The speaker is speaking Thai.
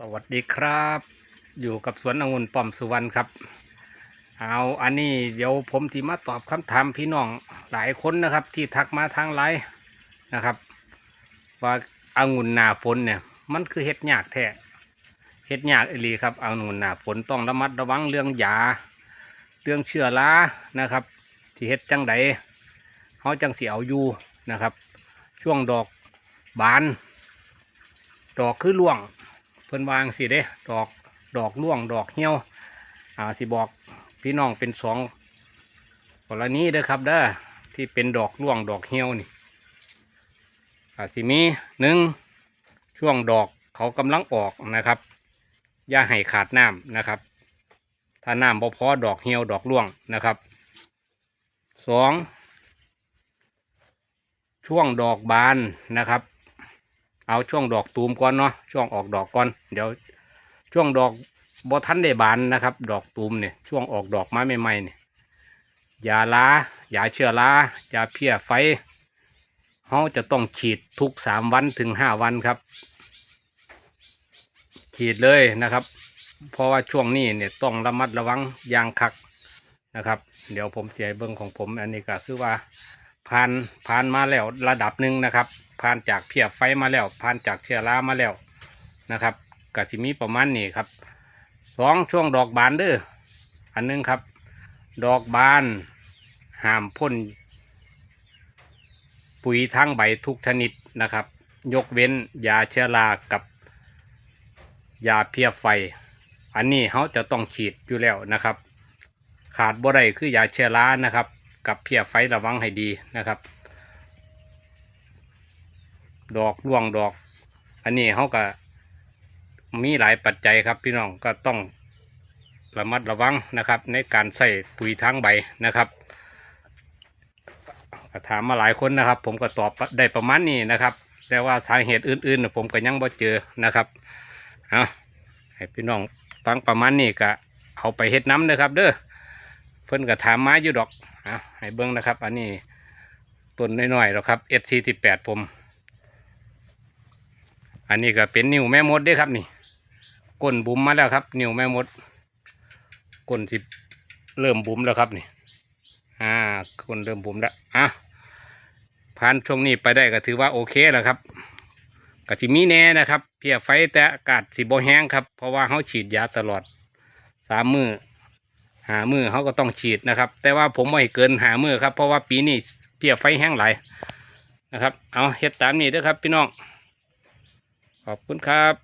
สวัสดีครับ อยู่กับสวนองุ่นป้อมสุวรรณครับ เอาอันนี้เดี๋ยวผมที่มาตอบคำถามพี่น้องหลายคนนะครับ ที่ทักมาทางไลน์นะครับ ว่าอางุ่นหนาฝนเนี่ย มันคือเห็ดหยากแท้เห็ดหยากอลีครับอางุ่นหนาฝนต้องระมัดระวังเรื่องยา เรื่องเชื้อรานะครับ ที่เห็ดจังใดเขาจังเสียเอาอยู่นะครับ ช่วงดอกบาน ดอกคือร่วง พิ่นวางสิเด้ ดอกดอกร่วงดอกเหี่ยวอ่าสิบอกพี่น้องเป็นสองกรณีเด้อครับเด้อที่เป็นดอกร่วงดอกเหี่ยวนี่อาสิมีหนึ่งช่วงดอกเขากำลังออกนะครับอย่าให้ขาดน้ำนะครับ ถ้าน้ำบ่พอดอกเหี่ยวดอกร่วงนะครับสองช่วงดอกบานนะครับ เอาช่วงดอกตูมก่อนเนาะช่วงออกดอกก่อน เดี๋ยวช่วงดอกบอทันได้บานนะครับ ดอกตูมเนี่ยช่วงออกดอกไม้ใหม่ๆเนี่ยยาลายาเชื้อรายาเพี้ยไฟเขาจะต้องฉีดทุกสามวันถึงห้าวันครับ ฉีดเลยนะครับ เพราะว่าช่วงนี้เนี่ยต้องระมัดระวังยางคักนะครับ เดี๋ยวผมเสียเบิ้งของผมอันนี้ก็คือว่า ผ่านผ่านมาแล้วระดับหนึ่งนะครับ ผ่านจากเพียบไฟมาแล้ว ผ่านจากเชื้อรามาแล้วนะครับกสิมีประมาณนี้ครับสองช่วงดอกบานเด้ออันหนึงครับ ดอกบานห้ามพ่นปุ๋ยทั้งใบทุกชนิดนะครับ ยกเว้นยาเชื้อรากับยาเพียไฟ อันนี้เขาจะต้องฉีดอยู่แล้วนะครับ ขาดบ่ได้คือยาเชื้อรานะครับ กับเพียไฟระวังให้ดีนะครับ ดอกร่วงดอก อันนี้เขาก็มีหลายปัจจัยครับพี่น้องก็ต้องระมัดระวังนะครับ ในการใส่ปุ๋ยทางใบนะครับก็ถามมาหลายคนนะครับ ผมก็ตอบได้ประมาณนี้นะครับ แต่ว่าสาเหตุอื่นๆ ผมก็ยังบ่เจอนะครับเอาให้พี่น้องฟังประมาณนี้ก็เอาไปเฮ็ดน้ำนะครับ เด้อ เพิ่นก็ถามมาอยู่ดอกอะให้เบิ้งนะครับ อันนี้ต้นน้อยๆหรอกครับ S48 ผม อันนี้ก็เป็นนิ้วแม่มดด้วยครับนี่ก้นบุ๋มมาแล้วครับ นิ้วแม่มดก้นที่เริ่มบุ๋มแล้วครับนี่อ่าก้นเริ่มบุ๋มแล้วอะผ่านช่วงนี้ไปได้ก็ถือว่าโอเคแล้วครับก็สิมีแน่นะครับเพียไฟแต่อากาศสิบ่แห้งครับ เพราะว่าเขาฉีดยาตลอดสามมือ หามือเขาก็ต้องฉีดนะครับ แต่ว่าผมไม่เกินหามือครับ เพราะว่าปีนี้เพียไฟแห้งไหลายนะครับ เอาเฮ็ดตามนี้เด้อครับพี่น้อง ขอบคุณครับ